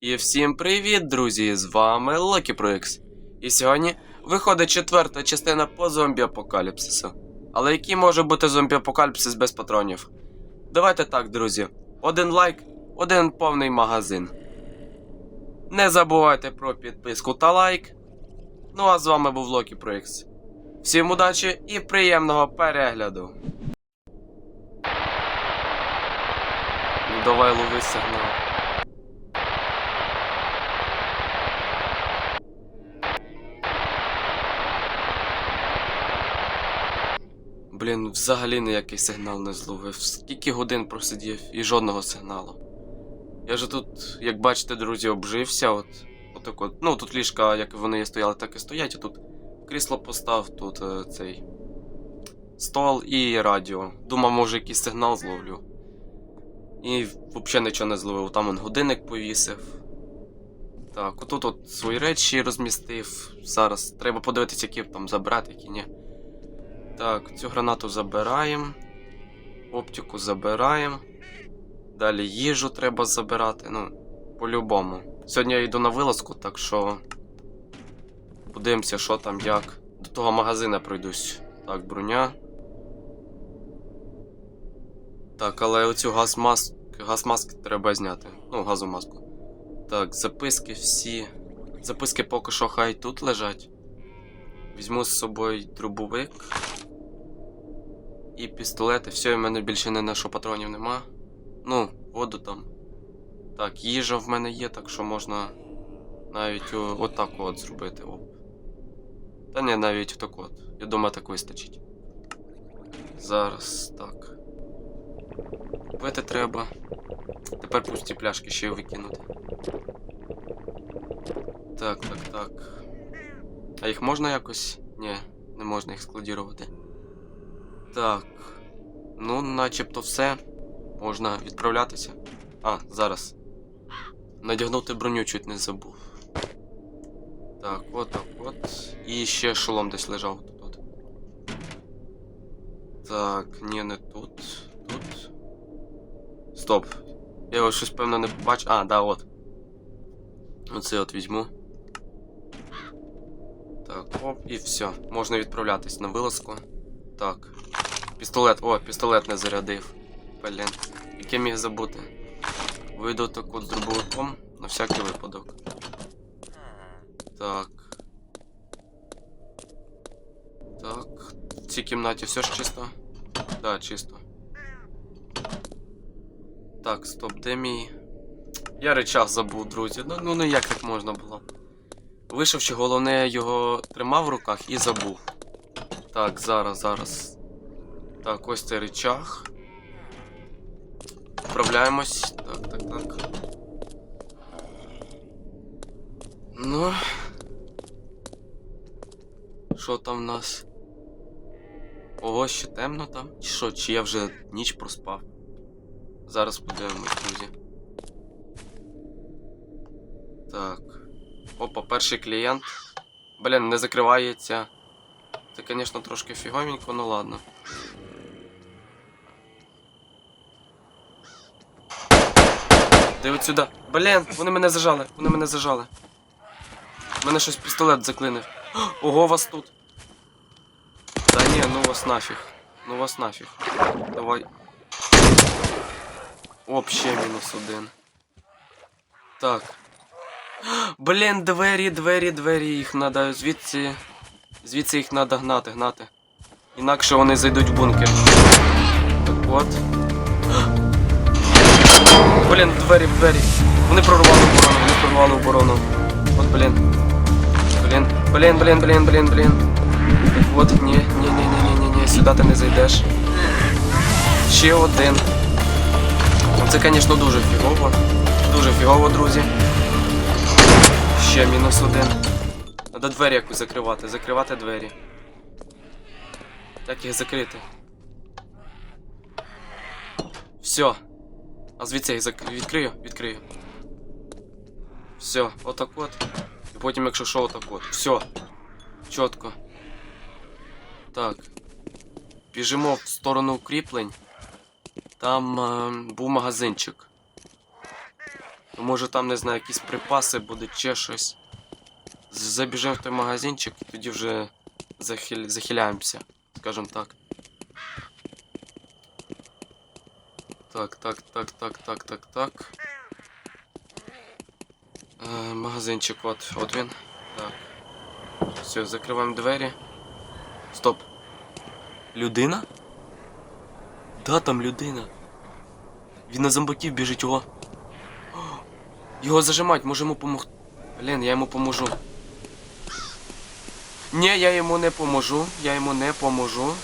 І всім привіт, друзі! З вами Проекс. І сьогодні виходить четверта частина по зомбі-апокаліпсису. Але який може бути зомбі-апокаліпсис без патронів? Давайте так, друзі. Один лайк, один повний магазин. Не забувайте про підписку та лайк. Ну а з вами був Проекс. Всім удачі і приємного перегляду. Ну давай лови сигнал. Блін, взагалі ніякий сигнал не зловив. Скільки годин просидів і жодного сигналу. Я же тут, як бачите, друзі, обжився. От, отак от. Ну, тут ліжка, як вони стояли, так і стоять, тут крісло постав, тут е, цей стол і радіо. Думав, може якийсь сигнал зловлю. І взагалі нічого не зловив. Там он годинник повісив. Так, отут от свої речі розмістив. Зараз треба подивитися, які там забрати, які ні. Так, цю гранату забираємо. Оптику забираємо. Далі їжу треба забирати. Ну, по-любому. Сьогодні я йду на вилазку, так що. Подивимося, що там як. До того магазина пройдусь. Так, броня. Так, але оцю газмаск... газмаск треба зняти. Ну, газомаску. Так, записки всі. Записки поки що хай тут лежать. Візьму з собою дробовик. І пістолети. Все, і в мене більше не на що патронів нема. Ну, воду там. Так, їжа в мене є, так що можна навіть о, отак от зробити. Оп. Та ні, навіть отак от. Я думаю, так вистачить. Зараз так. Пити треба. Тепер пусті пляшки ще й викинути. Так, так, так. А їх можна якось? Ні, не можна їх складірувати. Так. Ну, начебто все. Можна відправлятися. А, зараз. Надягнути броню чуть не забув. Так, от так от. І ще шолом десь лежав тут. от. Так, ні, не тут. Тут. Стоп. Я його щось певно не побачив. А, да, от. Оце от візьму. Так, оп, і все. Можна відправлятись на вилазку. Так. Пістолет. О, пістолет не зарядив. Блін. Яке міг забути. Вийду так от з дробовиком на всякий випадок. Так. Так. В цій кімнаті все ж чисто? Да, чисто. Так, стоп, де мій. Я речах забув, друзі. Ну, ну, ну як так можна було? Вийшовши, головне його тримав в руках і забув. Так, зараз, зараз. Так, ось цей речах. Вправляємось. Так, так, так. Ну. Що там в нас? Ого, ще темно там? Чи що, чи я вже ніч проспав? Зараз подивимось, друзі. Так. Опа, перший клієнт. Блін, не закривається. Це, звісно, трошки фіговенько, ну ладно. Диви сюди. Блін, вони мене зажали, вони мене зажали. У Мене щось пістолет заклинив. Ого, вас тут. Та ні, ну вас нафіг. Ну вас нафіг. Давай. Вообще мінус один. Так. Блін, двері, двері, двері, їх надо звідси. Звідси їх надо гнати, гнати. Інакше вони зайдуть в бункер. Так от. Блін, двері, двері. Вони прорвали оборону, вони прорвали оборону. От, блін. Блін, блін, блін, блін, блін, блін. От, ні, ні, ні, ні, ні, ні, сюди ти не зайдеш. Ще один. Це, звісно, дуже фігово. Дуже фігово, друзі. Ще мінус один. Надо двері якось закривати. Закривати двері. Як їх закрити? Все. А звідси я зак... відкрию? Відкрию. Все, отак от. І потім, якщо що, отак от. Все. Чітко. Так. Біжимо в сторону укріплень. Там е, був магазинчик. Може там, не знаю, якісь припаси будуть, чи щось. З- Забіжимо в той магазинчик і тоді вже захиляємося, скажем так. Так, так, так, так, так, так, так. Е, магазинчик, от, от він. Так. Все, закриваємо двері. Стоп. Людина? Да, там людина. Він на зомбаків біжить, о. О, Його зажимать, може йому помогти. Блін, я йому поможу. Ні, я йому не поможу. Я йому не поможу.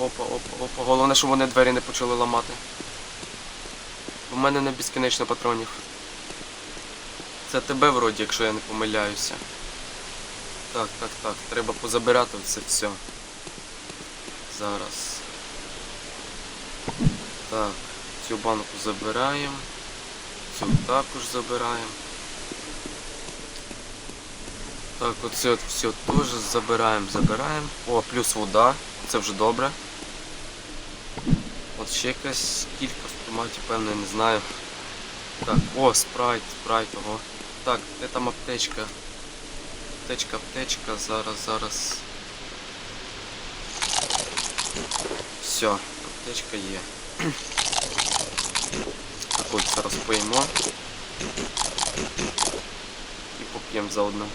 Опа, опа, опа. Головне, щоб вони двері не почали ламати. У мене не безкінечно патронів. Це тебе вроді, якщо я не помиляюся. Так, так, так. Треба позабирати це все. Зараз. Так, цю банку забираємо. Цю також забираємо. Так, оце от все теж забираємо, забираємо. О, плюс вода. Це вже добре. От ще якась кілька в томаті, певно, я не знаю. Так, о, спрайт, спрайт, ого. Так, де там аптечка? Аптечка, аптечка, зараз, зараз. Все, аптечка є. Так от зараз поїмо. І поп'ємо заодно.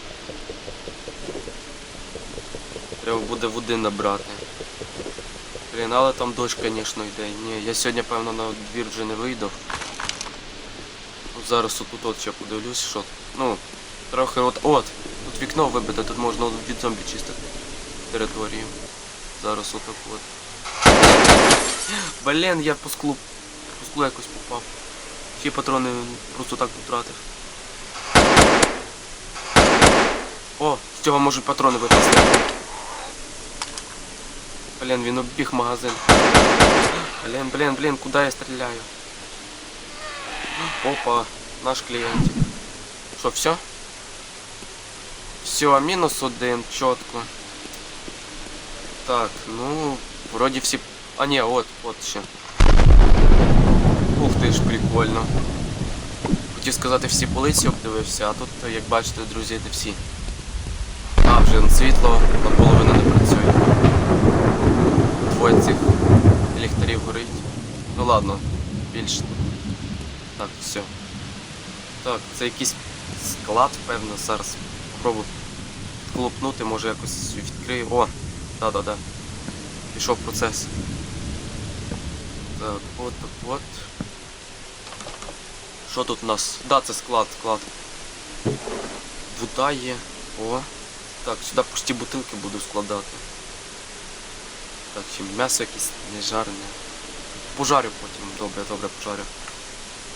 Треба буде води набрати. Блін, але там дощ, звісно, йде. Ні, я сьогодні, певно, на двір вже не вийду. Зараз отут от ще подивлюсь, що. Ну, трохи от. От! Тут вікно вибите, тут можна від зомбі чистити територію. Зараз отак от. Блін, я по склу. По склу якось попав. Всі патрони просто так потратив. О, з цього можуть патрони випасти. Блін, він обіг магазин. Блін, блін, блін, куди я стріляю? Опа, наш клієнтик. Що, все? Все, мінус один, чітко. Так, ну, вроді всі. А ні, от, от ще. Ух ти ж, прикольно. Хотів сказати, всі полиці обдивився, а тут, як бачите, друзі, де всі. А, вже світло наполовину не працює. Двоє цих ліхтарів горить. Ну ладно, більше. Так, все. Так, це якийсь склад, певно, зараз спробую клопнути, може якось відкрию. О, да-да-да. Пішов процес. Так, от, так, от. Що тут у нас? Да, це склад, склад. Вода є. О. Так, сюди пусті бутилки буду складати. Так, ще м'ясо якесь не жарне. Пожарю потім, добре, добре, пожарю.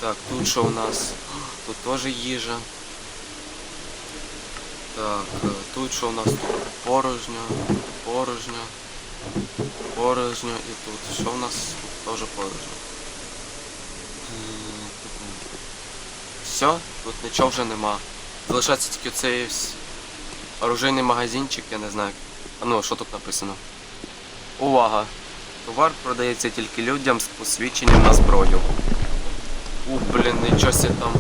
Так, тут що у нас? Тут теж їжа. Так, е, тут що у нас тут порожньо, порожньо, порожньо і тут. Що у нас тут теж порожньо. Все, тут нічого вже нема. Залишається тільки цей оружейний магазинчик, я не знаю. А ну, що тут написано? Увага! Товар продається тільки людям з посвідченням на зброю. Ух, блін, нічого себе там.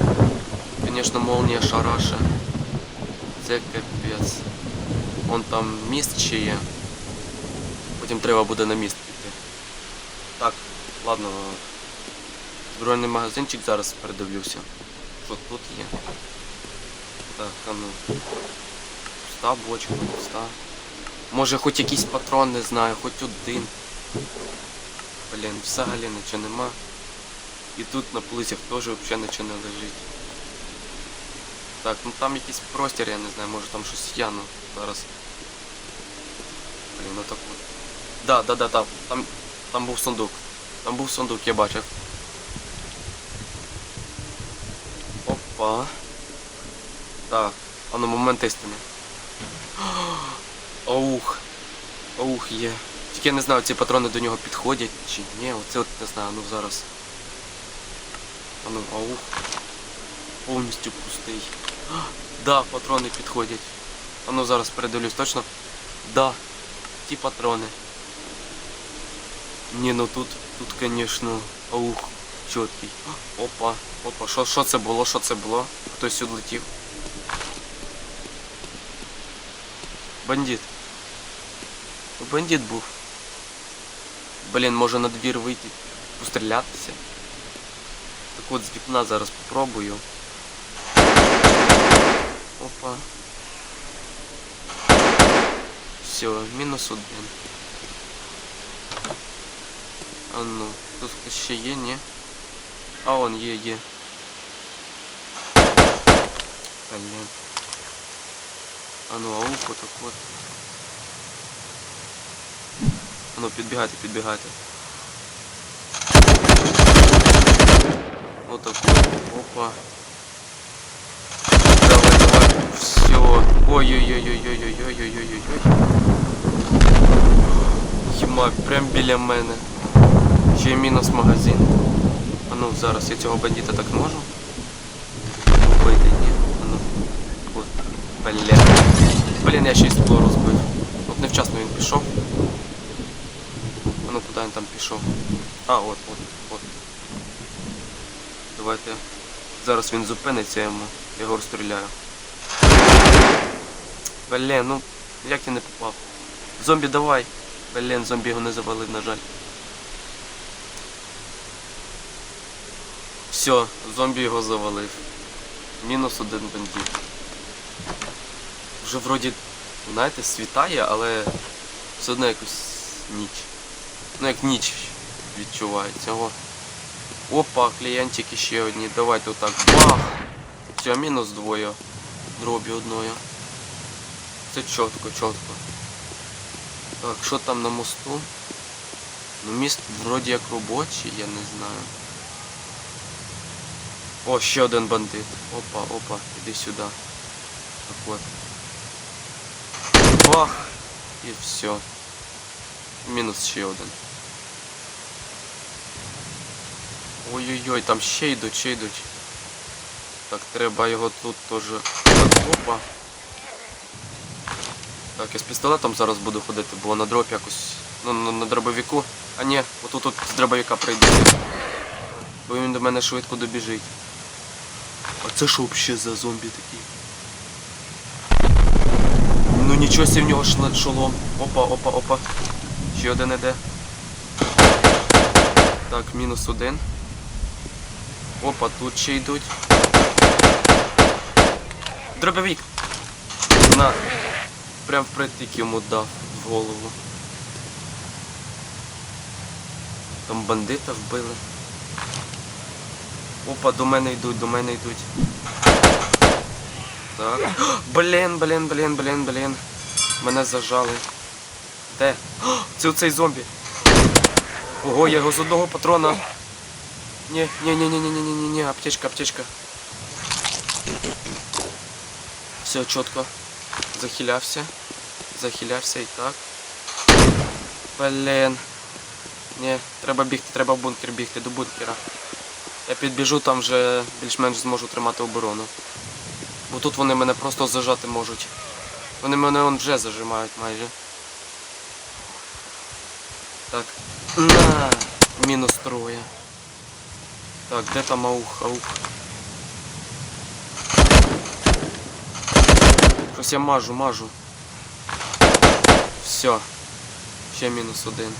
Звісно, молнія шараша. Це капець. Вон там міст ще є. Потім треба буде на міст піти. Так, ладно. Збройний магазинчик зараз передивлюся. Що тут є? Так, а ну. Пуста бочка, пуста. Може хоч якийсь патрон, не знаю, хоч один. Блін, взагалі нічого нема. І тут на полицях теж взагалі нічого не лежить. Так, ну там якийсь простір, я не знаю, може там щось є, ну зараз. Блін, ну так от. Да, да, да, там, там, там був сундук. Там був сундук, я бачив. Опа. Так, а ну момент істини. Аух. Аух є. Тільки я не знаю, ці патрони до нього підходять чи ні, оце от не знаю, ну зараз. А ну, аух. Повністю пустий. А, Да, патрони підходять. А ну зараз передивлюсь точно. Да, ті патрони. Ні, ну тут, тут, конечно, аух. Чіткий. Опа, опа, що, що це було, що це було? Хтось сюди летів. Бандит. Бандит був. Блін, може на двір вийти, пострілятися. Так от з вікна зараз попробую. Опа. Все, мінус один. А ну, тут хтось ще є, ні? А он є, є. Блін. А ну, ауф, отак от. А ну, підбігайте, підбігайте. Отак от. Опа. Давай, давай. Все. Ой-ой-ой-ой-ой-ой-ой-ой-ой-ой. Єма, прям біля мене. Ще й мінус магазин. А ну, зараз я цього бандита так можу. А ну. Бля. Блін, я ще й скло розбив. От невчасно він пішов. А ну куди він там пішов? А, от, от, от. Давайте. Зараз він зупиниться йому. Я його розстріляю. Блін, ну як ти не попав? Зомбі давай. Блін, зомбі його не завалив, на жаль. Все, зомбі його завалив. Мінус один бандит. Вже вроді, знаєте, світає, але все одно якось ніч. Ну як ніч відчувається. О. Опа, клієнтики ще одні. Давайте отак. Бах! Все, мінус двоє. Дробі одної. Це чітко, чітко. Так, що там на мосту? Ну міст вроді як робочий, я не знаю. О, ще один бандит. Опа, опа, іди сюди. Так от. Бах! І все. Мінус ще один. Ой-ой-ой, там ще йдуть, ще йдуть. Так, треба його тут теж. Опа. Так, я з пістолетом зараз буду ходити, бо на дроп якось. Ну, на, на дробовіку. А ні, отут тут з дробовика прийде. Бо він до мене швидко добіжить. А це що взагалі за зомбі такий? Ну нічого сі в нього шолом. Опа, опа, опа. Ще один іде. Так, мінус один. Опа, тут ще йдуть. Дробовик! На. Прям впритик йому дав в голову. Там бандита вбили. Опа, до мене йдуть, до мене йдуть. Так. Блін, блін, блін, блін, блін. Мене зажали. Де? Це оцей зомбі. Ого, я його з одного патрона. Ні, ні, ні, ні, ні, ні, ні, ні, ні, аптечка, аптечка. Все, чітко. Захилявся. Захилявся і так. Блін. Ні, треба бігти, треба в бункер бігти, до бункера. Я підбіжу, там вже більш-менш зможу тримати оборону. Бо тут вони мене просто зажати можуть. Вони мене он вже зажимають майже. Так. На! Мінус троє. Так, де там аух, аух? Щось я мажу, мажу. Все. Ще мінус один.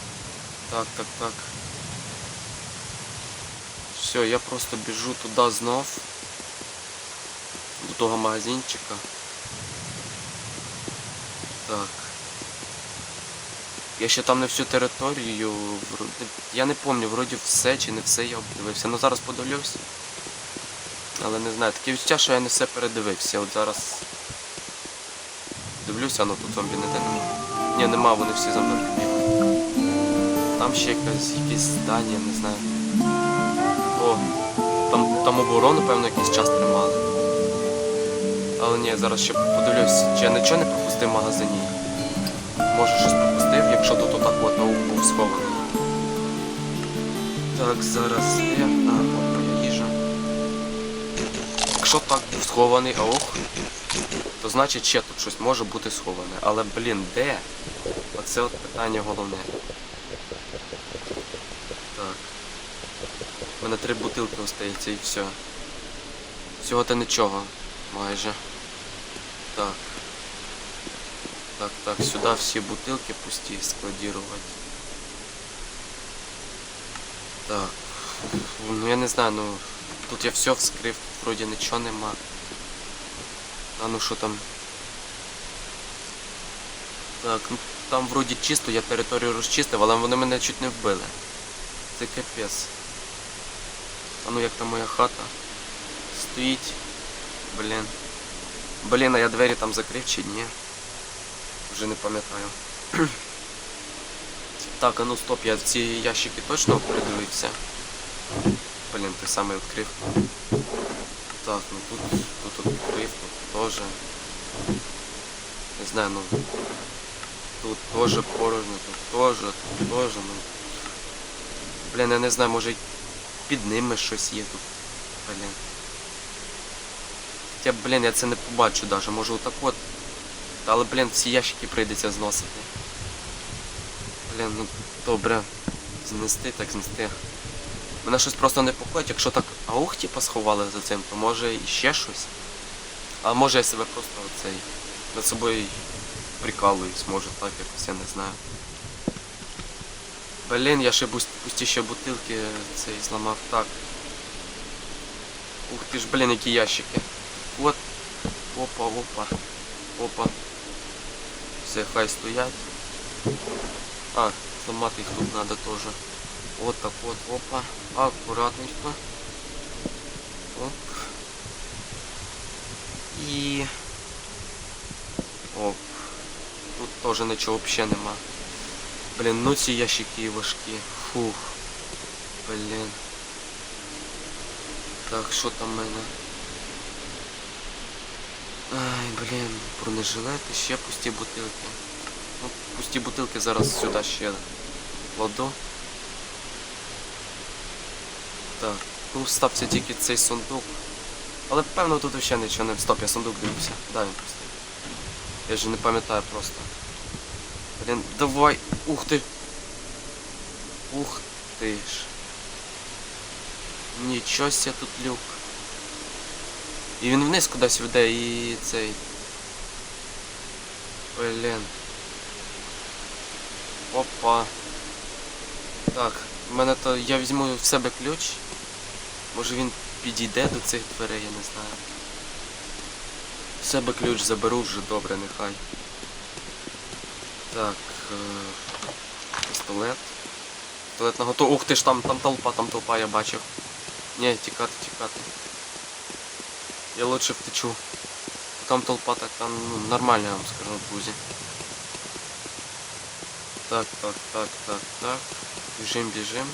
Так, так, так. Все, я просто біжу туди знов. До того магазинчика. Так. Я ще там не всю територію. Я не пам'ятаю, вроді все чи не все я обдивився. Ну зараз подивлюсь. Але не знаю, таке відчуття, що я не все передивився. От зараз. Дивлюся, ну тут зомбі ніде нема. Ні, нема, вони всі за мною підбігли. Там ще якась якісь здання, не знаю. О, там, там оборону, певно, якийсь час тримали. Але ні, зараз ще подивлюсь, чи я нічого не пропустив в магазині. Може щось пропустив, якщо тут отак от наук був схований. Так, зараз де? А, от моя їжа. Якщо так був схований аух, то значить ще тут щось може бути сховане. Але блін, де? Оце от питання головне. Так. У мене мене три бутилки остається і все. Всього та нічого, майже. Так. Так, так, сюди всі бутилки пусті складірувати. Так. Ну я не знаю, ну. Тут я все вскрив, тут вроді нічого нема. А ну що там? Так, ну там вроді чисто, я територію розчистив, але вони мене чуть не вбили. Це капець. А ну як там моя хата? Стоїть. Блін. Блін, а я двері там закрив чи ні? Вже не пам'ятаю. так, а ну стоп, я ці ящики точно придивився. Блін, той самий відкрив. Так, ну тут, тут відкрив, тут теж. Не знаю, ну. Тут теж порожньо, тут теж, тут теж, ну. Блін, я не знаю, може під ними щось є тут. Блін. Хоча, блін, я це не побачу даже, може отак от. Але, блін, всі ящики прийдеться зносити. Блін, ну добре. Знести, так знести. Мене щось просто непокоїть, якщо так аух типа сховали за цим, то може і ще щось. А може я себе просто оцей над собою прикалуюсь, може так якось, я не знаю. Блін, я ще пусті ще бутилки цей зламав так. Ух ти ж, блін, які ящики. От. Опа, опа. Опа. Все, хай стоять. А, зламати їх тут треба теж. Вот так вот, опа. Аккуратненько. Оп. І... Оп. Тут теж нічого взагалі нема. Блін, ну ці ящики важкі. Фух. Блін. Так, що там в мене? Блін, бронежилети, ще пусті бутилки. Ну, пусті бутилки зараз сюди ще кладу. Так, ну стався тільки цей сундук. Але певно тут ще нічого не... Стоп, я сундук дивився. Да, він пустий. Я вже не пам'ятаю просто. Блін, давай. Ух ти. Ух ти ж. Нічого ся тут люк. І він вниз кудись веде і цей. Блін. Опа. Так, в мене то я візьму в себе ключ. Може він підійде до цих дверей, я не знаю. В себе ключ заберу вже добре, нехай. Так. Е пістолет. Пістолет на готов. Ух ти ж там, там толпа, там толпа, я бачив. Ні, тікати, тікати. Я лучше втечу. Там толпа так там ну, нормально, я вам скажу, друзі. Так, так, так, так, так. Біжим, біжим.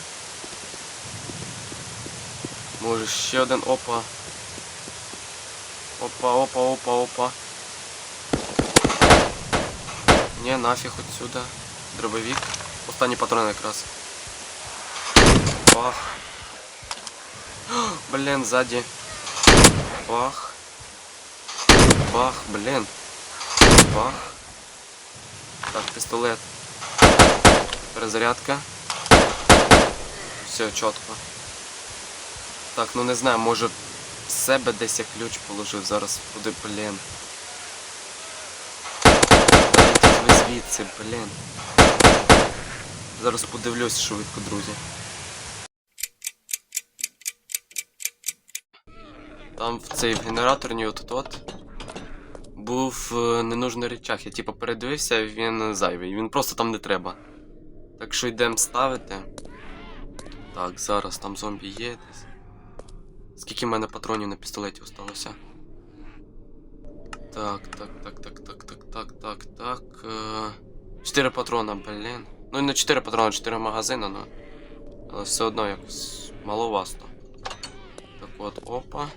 Може ще один опа. Опа, опа, опа, опа. Не, нафіг отсюда. Дробовик. Останній патрон якраз. Бах. Блін, ззаді. Бах. Бах, блін. Бах. Так, пістолет. Перезарядка. Все, чітко. Так, ну не знаю, може в себе десь я ключ положив зараз куди, блін. Ви звідси, блін. Зараз подивлюсь швидко, друзі. Там в цей генераторній от от був е, ненужний речах. Я типу передивився, він зайвий. Він просто там не треба. Так що йдемо ставити. Так, зараз там зомбі є десь. Скільки в мене патронів на пістолеті осталося? Так, так, так, так, так, так, так, так, так. Е... 4 патрона, блін. Ну не 4 патрона, 4 магазини, ну. Але все одно якось маловасто. Так от, опа.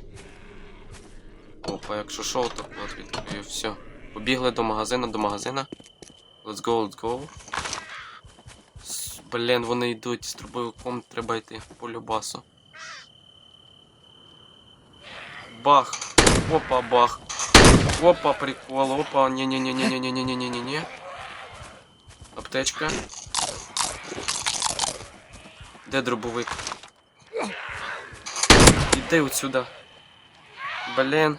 Опа, якщо що, так от відкрию, все. Побігли до магазина, до магазина. Let's go, let's go. Блін, вони йдуть з трубовиком, треба йти по любасу. Бах! Опа, бах! Опа, прикол, опа, не-не-не-не-не-не-не-не-не-не-не. Аптечка. Де дробовик? Іди отсюда. Блін.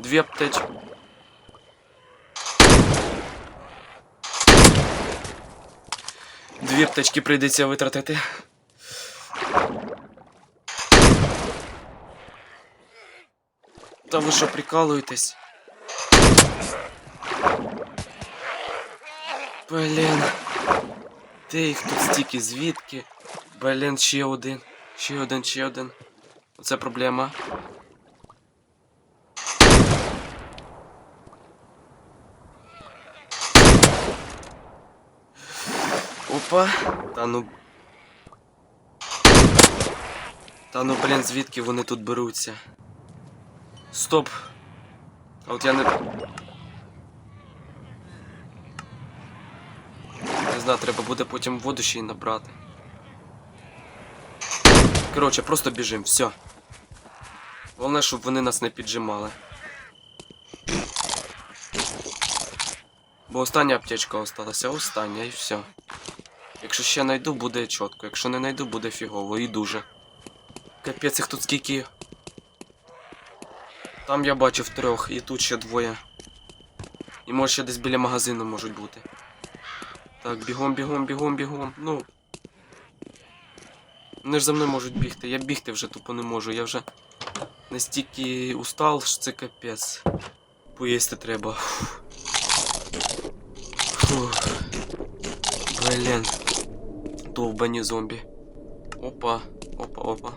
Дві аптечки. Дві аптечки прийдеться витратити. Та ви що прикалуєтесь? Блін. Де їх тут стільки? Звідки? Блін, ще один. Ще один, ще один. Оце проблема. Опа. Та ну. Та ну, блін, звідки вони тут беруться? Стоп. А от я не. Не знаю, треба буде потім воду ще й набрати. Коротше, просто біжим, все. Головне, щоб вони нас не піджимали. Бо остання аптечка осталася, остання і все. Якщо ще знайду, буде чітко. Якщо не знайду, буде фігово і дуже. Капець, їх тут скільки. Там я бачив трьох, і тут ще двоє. І може ще десь біля магазину можуть бути. Так, бігом, бігом, бігом, бігом. Ну. Вони ж за мною можуть бігти. Я бігти вже тупо не можу. Я вже настільки устал, що це капець. Поїсти треба. Блін. Довбані зомбі. Опа, опа, опа.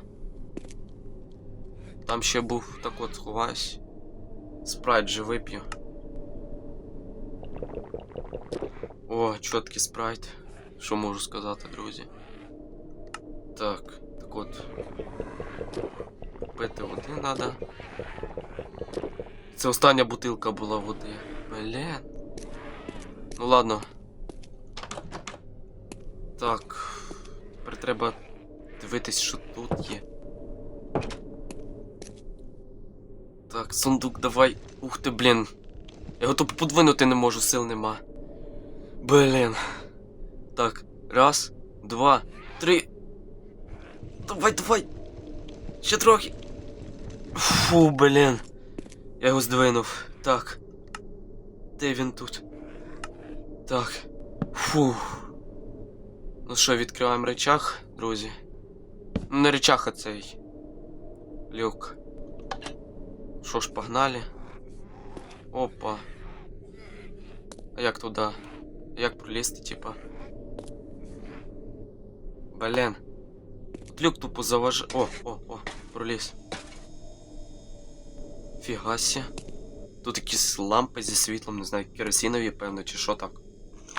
Там ще був так от сховаюсь. Спрайт же вип'ю. О, чіткий спрайт. Що можу сказати, друзі? Так, так от. Пити води треба. Це остання бутилка була води. Блін. Ну ладно. Так. Тепер треба дивитись, що тут є. Так, сундук, давай. Ух ти, блін. Я його тупо подвинути не можу, сил нема. Блін. Так, раз, два, три. Давай, давай. Ще трохи. Фу, блін. Я його здвинув. Так. Де він тут? Так. Фу. Ну що, відкриваємо речах, друзі. Ну, не речах, а цей. Люк. Що ж, погнали. Опа. А як туди? Як пролізти, типа? Блін. От люк тупо заваж... О, о, о, проліз. Фігасі. Тут якісь лампи зі світлом, не знаю, керосинові, певно, чи що так.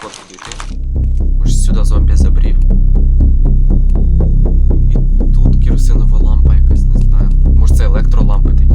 От туди йти. Може сюди зомбі. керосинова лампа якась, не знаю. Може це електролампи такі.